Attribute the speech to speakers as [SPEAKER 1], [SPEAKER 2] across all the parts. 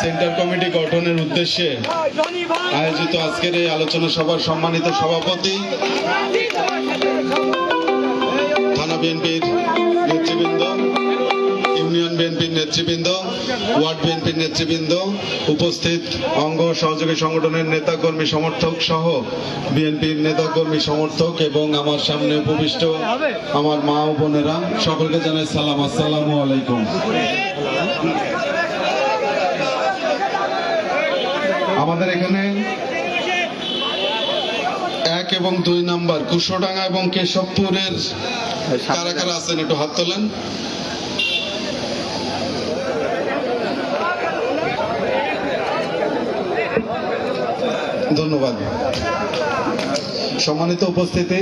[SPEAKER 1] Centre committee গঠনের উদ্দেশ্যে আয়োজিত আজকের এই আলোচনা সভার সম্মানিত সভাপতি, থানা বিএনপির নেতৃবৃন্দ, ইউনিয়ন বিএনপির নেতৃবৃন্দ, ওয়ার্ড বিএনপির নেতৃবৃন্দ, উপস্থিত অঙ্গ সহযোগী সংগঠনের নেতাকর্মী সমর্থক সহ বিএনপির নেতাকর্মী সমর্থক এবং আমার সামনে উপবিষ্ট আমার মা ও বোনেরা, সকলকে জানাই সালাম। আসসালামু আলাইকুম। আমাদের এখানে এক এবং দুই নাম্বার কুশোডাঙ্গা এবং কেশবপুরের কারা কারা আছেন? একটু হাত তোলেন। ধন্যবাদ। সম্মানিত উপস্থিতি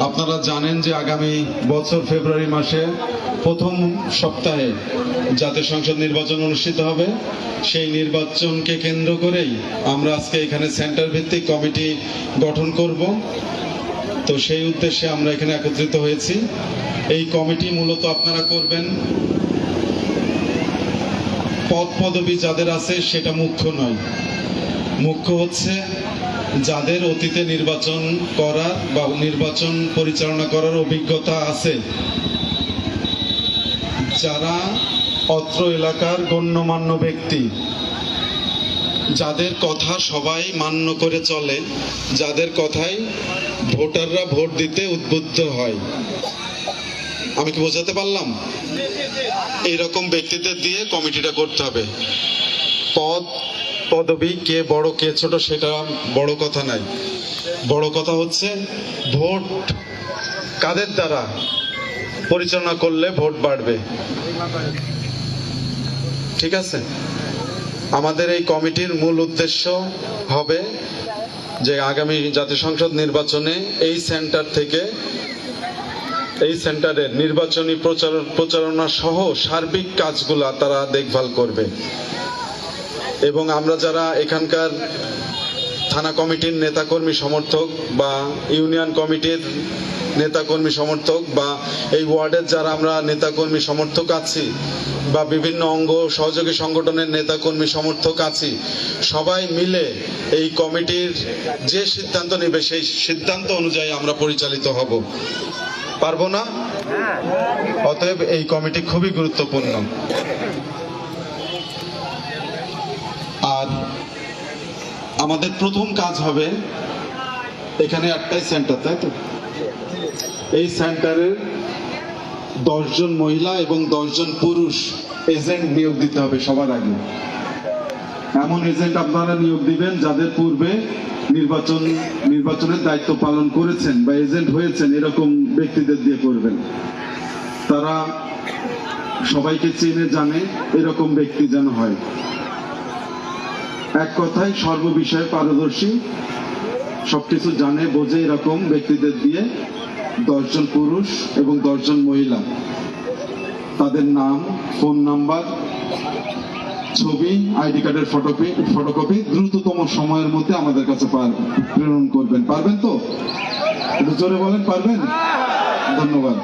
[SPEAKER 1] আপনারা জানেন যে আগামী বছর ফেব্রুয়ারি মাসে প্রথম সপ্তাহে জাতীয় সংসদ নির্বাচন অনুষ্ঠিত হবে। সেই নির্বাচনকে কেন্দ্র করেই আমরা আজকে এখানে সেন্টার ভিত্তিক কমিটি গঠন করব। তো সেই উদ্দেশ্যে আমরা এখানে একত্রিত হয়েছি। এই কমিটি মূলত আপনারা করবেন পদ পদবি যাদের আছে সেটা মুখ্য নয়। মুখ্য হচ্ছে যাদের অতীতে নির্বাচন করার বা নির্বাচন পরিচালনা করার অভিজ্ঞতা আছে। যারা অত্র এলাকার গণ্যমান্য ব্যক্তি, যাদের কথা সবাই মান্য করে চলে, যাদের কথায় ভোটাররা ভোট দিতে উদ্বুদ্ধ হয়। আমি কি বোঝাতে পারলাম? এইরকম ব্যক্তিদের দিয়ে কমিটিটা করতে হবে। পদ, পদবি, কে বড়, কে ছোট, সেটা বড় কথা নাই। বড় কথা হচ্ছে ভোট কাদের দ্বারা? পরিচালনা করলে ভোট বাড়বে। ঠিক আছে? আমাদের এই কমিটির মূল উদ্দেশ্য হবে যে আগামী জাতীয় সংসদ নির্বাচনে এই সেন্টার থেকে এই সেন্টারের নির্বাচনী প্রচার প্রচারণা সহ সার্বিক কাজগুলা তারা দেখভাল করবে। এবং আমরা যারা এখানকার থানা কমিটির নেতাকর্মী, সমর্থক বা ইউনিয়ন কমিটির নেতাকর্মী সমর্থক বা এই ওয়ার্ডের যারা আমরা নেতাকর্মী সমর্থক আছি বা বিভিন্ন অঙ্গ সহযোগী সংগঠনের নেতাকর্মী সমর্থক আছি, সবাই মিলে এই কমিটির যে সিদ্ধান্ত নেবে সেই সিদ্ধান্ত অনুযায়ী আমরা পরিচালিত হব। পারব না? অতএব এই কমিটি খুবই গুরুত্বপূর্ণ। আর আমাদের প্রথম কাজ হবে এখানে একটাই সেন্টার, তাই তো? এই সেন্টারের দশজন মহিলা এবং দশজন পুরুষ এজেন্ট নিয়োগ দিতে হবে সবার আগে। এমন এজেন্ট আপনারা নিয়োগ দিবেন যাদের পূর্বে নির্বাচন, নির্বাচনের দায়িত্ব পালন করেছেন বা এজেন্ট হয়েছেন এরকম ব্যক্তিদের দিয়ে করবেন। তারা সবাইকে চেনে, জানে এরকম ব্যক্তি যেন হয়। এক কথায় সর্ববিষয়ে পারদর্শী, সবকিছু জানে, বোঝে এরকম ব্যক্তিদের দিয়ে দশজন পুরুষ এবং দশজন মহিলা। তাদের নাম, ফোন নাম্বার, ছবি, আইডি কার্ডের ফটোকপি ফটোকপি দ্রুততম সময়ের মধ্যে আমাদের কাছে পার- প্রেরণ করবেন। পারবেন তো? একটু জোরে বলেন, পারবেন? ধন্যবাদ।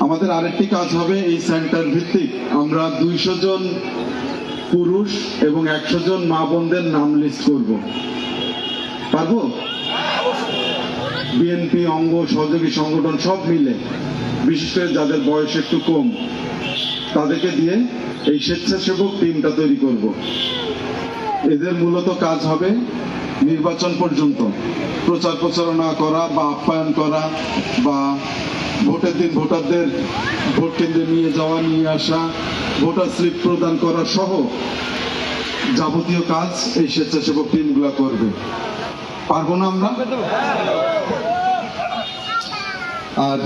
[SPEAKER 1] আমাদের আরেকটি কাজ হবে এই সেন্টার ভিত্তিক। আমরা দুইশো জন পুরুষ এবং একশো জন মা বোনদের নাম লিস্ট করব। পারব? বিএনপি অঙ্গ সহযোগী সংগঠন সব মিলে বিশেষ করে যাদের বয়স একটু কম, তাদেরকে দিয়ে এই স্বেচ্ছাসেবক টিমটা তৈরি করব। এদের মূলত কাজ হবে নির্বাচন পর্যন্ত। প্রচার প্রচারণা করা বা আপ্যায়ন করা বা ভোটের দিন ভোটারদের ভোট কেন্দ্রে নিয়ে যাওয়া, নিয়ে আসা, ভোটার স্লিপ প্রদান করা সহ যাবতীয় কাজ এই স্বেচ্ছাসেবক টিমগুলো করবে। পারব না আমরা? আর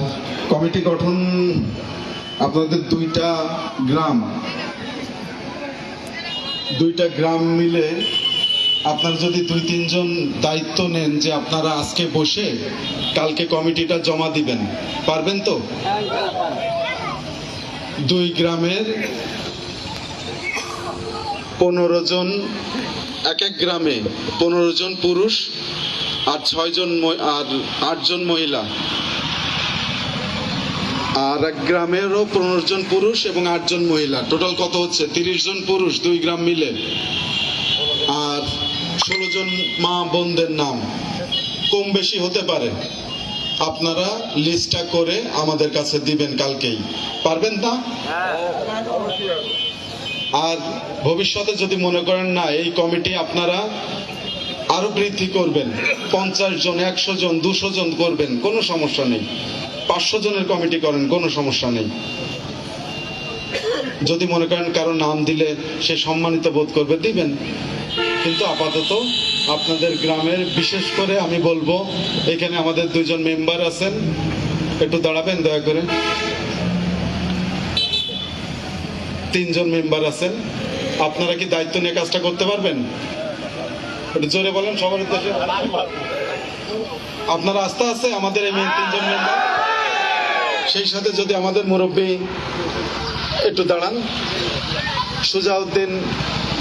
[SPEAKER 1] কমিটি গঠন আপনাদের দুইটা গ্রাম। দুইটা গ্রাম মিলে আপনারা যদি দুই, তিনজন দায়িত্ব নেন যে আপনারা আজকে বসে কালকে কমিটিটা জমা দিবেন, পারবেন তো? দুই গ্রামের পনেরো জন, এক এক গ্রামে পনেরো জন পুরুষ আর ছয় জন আর আটজন মহিলা। আর এক গ্রামেরও পনেরো জন পুরুষ এবং আটজন মহিলা। টোটাল কত হচ্ছে? তিরিশ জন পুরুষ, দুই গ্রাম মিলে। আর ষোলো জন মা বোনদের নাম। কম বেশি হতে পারে। আপনারা লিস্টটা করে আমাদের কাছে দিবেন কালকেই। পারবেন না? আর ভবিষ্যতে যদি মনে করেন না, এই কমিটি আপনারা আরও বৃদ্ধি করবেন। পঞ্চাশ জন, একশো জন, দুশো জন করবেন, কোনো সমস্যা নেই। পাঁচশো জনের কমিটি করেন, কোনো সমস্যা নেই। যদি মনে করেন কারও নাম দিলে সে সম্মানিত বোধ করবে, দিবেন। কিন্তু আপাতত আপনাদের গ্রামের, বিশেষ করে আমি বলব, এখানে আমাদের দুজন মেম্বার আছেন, একটু দাঁড়াবেন দয়া করে। তিনজন মেম্বার আছেন। আপনারা কি দায়িত্ব নিয়ে কাজটা করতে পারবেন? একটু জোরে বলেন সবার উদ্দেশ্যে। আপনারা আস্থা আছে আমাদের এই তিনজন মেম্বার সেই সাথে যদি আমাদের মুরব্বী একটু দাঁড়ান। সুজাউদ্দিন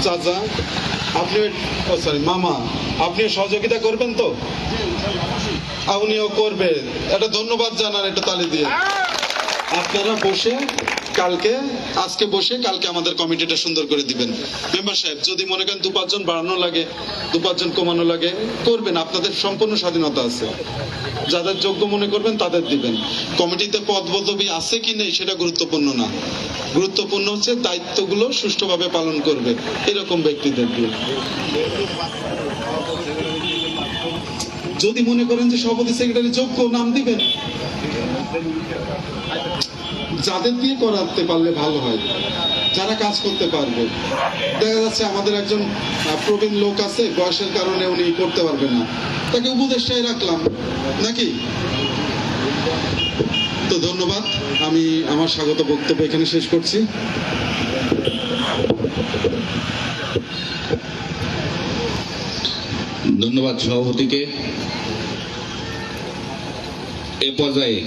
[SPEAKER 1] চাচা আপনি সরি মামা, আপনি সহযোগিতা করবেন তো? আপনিও করবেন করবে। এটা ধন্যবাদ জানার একটু তালি দিয়ে। আপনারা বসে কালকে, আজকে বসে কালকে আমাদের কমিটিটা সুন্দর করে দিবেন। মেম্বার সাহেব, যদি মনে করেন দু পাঁচজন বাড়ানো লাগে, দু পাঁচজন কমানো লাগে, করবেন, আপনাদের সম্পূর্ণ স্বাধীনতা আছে। যাদের যোগ্য মনে করবেন, তাদের দিবেন। কমিটিতে পদ পদবি আছে কি নেই, সেটা গুরুত্বপূর্ণ না। গুরুত্বপূর্ণ হচ্ছে দায়িত্বগুলো সুষ্ঠুভাবে পালন করবে, এরকম ব্যক্তিদের দিয়ে। যদি মনে করেন যে সভাপতি সেক্রেটারি যোগ্য, নাম দিবেন। যাদের দিয়ে করাতে পারলে ভালো হয়, যারা কাজ করতে পারবে। দেখা যাচ্ছে আমাদের একজন প্রবীণ লোক আছে, বয়সের কারণে উনি করতে পারবে না। তাকে উপদেষ্টায় রাখলাম, নাকি? তো ধন্যবাদ, আমি আমার স্বাগত বক্তব্য এখানে শেষ করছি।
[SPEAKER 2] ধন্যবাদ সভাপতিকে। এ পর্যায়ে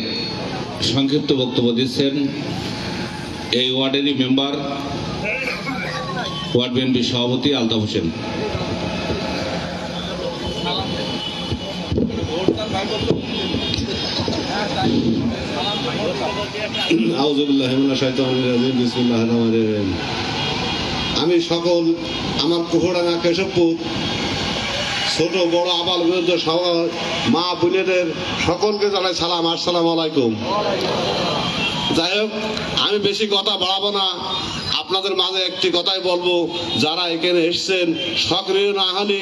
[SPEAKER 2] সংক্ষিপ্ত বক্তব্য দিচ্ছেন এই ওয়ার্ডেরই মেম্বার, ওয়ার্ড বিএনপি সভাপতি আলতাফ হোসেন।
[SPEAKER 3] আমি সকল, আমার কুহরাঙা কেশবপুর ছোট বড় আবাল সবাই মা বোনেদের সকলকে জানাই সালাম, আসসালাম আলাইকুম। যাই হোক, আমি বেশি কথা বাড়াবো না। আপনাদের মাঝে একটি কথাই বলব, যারা এখানে এসছেন, সক্রিয় না হলে